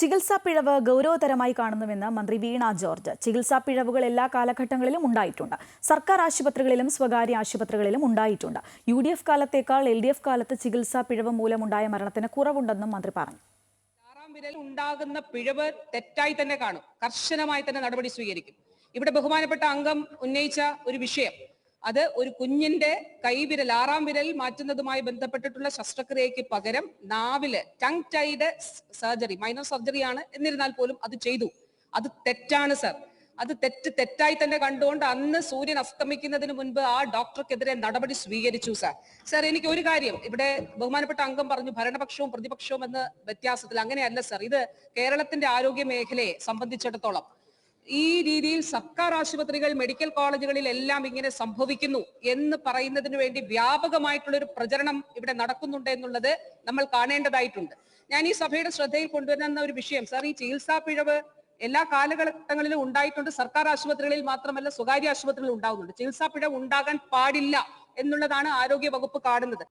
ചികിത്സാ പിഴവ് ഗൗരവതരമായി കാണുന്നുവെന്ന് മന്ത്രി വീണ ജോർജ്. ചികിത്സാ പിഴവുകൾ എല്ലാ കാലഘട്ടങ്ങളിലും ഉണ്ടായിട്ടുണ്ട്. സർക്കാർ ആശുപത്രികളിലും സ്വകാര്യ ആശുപത്രികളിലും ഉണ്ടായിട്ടുണ്ട്. യു ഡി എഫ് കാലത്തേക്കാൾ എൽ ഡി എഫ് കാലത്ത് ചികിത്സാ പിഴവ് മൂലമുണ്ടായ മരണത്തിന് കുറവുണ്ടെന്നും മന്ത്രി പറഞ്ഞു. വിരൽ ഉണ്ടാകുന്ന പിഴവ് തെറ്റായി തന്നെ കാണും. കർശനമായി തന്നെ നടപടി സ്വീകരിക്കും. ഇവിടെ ബഹുമാനപ്പെട്ട അംഗം ഉന്നയിച്ച ഒരു വിഷയം. അത് ഒരു കുഞ്ഞിന്റെ കൈവിരൽ ആറാം വിരൽ മാറ്റുന്നതുമായി ബന്ധപ്പെട്ടിട്ടുള്ള ശസ്ത്രക്രിയയ്ക്ക് പകരം നാവിൽ ടങ് ടൈഡ് സർജറി മൈനർ സർജറിയാണ് എന്നിരുന്നാൽ പോലും അത് ചെയ്തു. അത് തെറ്റാണ് സർ അത് തെറ്റ് തെറ്റായി തന്നെ കണ്ടുകൊണ്ട് അന്ന് സൂര്യൻ അസ്തമിക്കുന്നതിന് മുൻപ് ആ ഡോക്ടർക്കെതിരെ നടപടി സ്വീകരിച്ചു സർ സർ എനിക്ക് ഒരു കാര്യം. ഇവിടെ ബഹുമാനപ്പെട്ട അംഗം പറഞ്ഞു ഭരണപക്ഷവും പ്രതിപക്ഷവും എന്ന വ്യത്യാസത്തിൽ അങ്ങനെയല്ല സർ ഇത് കേരളത്തിന്റെ ആരോഗ്യ മേഖലയെ സംബന്ധിച്ചിടത്തോളം ഈ രീതിയിൽ സർക്കാർ ആശുപത്രികൾ മെഡിക്കൽ കോളേജുകളിൽ എല്ലാം ഇങ്ങനെ സംഭവിക്കുന്നു എന്ന് പറയുന്നതിന് വേണ്ടി വ്യാപകമായിട്ടുള്ള ഒരു പ്രചരണം ഇവിടെ നടക്കുന്നുണ്ട് എന്നുള്ളത് നമ്മൾ കാണേണ്ടതായിട്ടുണ്ട്. ഞാൻ ഈ സഭയുടെ ശ്രദ്ധയിൽ കൊണ്ടുവരുന്ന ഒരു വിഷയം സാർ ഈ ചികിത്സാ പിഴവ് എല്ലാ കാലഘട്ടങ്ങളിലും ഉണ്ടായിട്ടുണ്ട്. സർക്കാർ ആശുപത്രികളിൽ മാത്രമല്ല സ്വകാര്യ ആശുപത്രികളിൽ ഉണ്ടാകുന്നുണ്ട് ചികിത്സാ പിഴവ് ഉണ്ടാകാൻ പാടില്ല എന്നുള്ളതാണ് ആരോഗ്യ വകുപ്പ് കാണുന്നത്.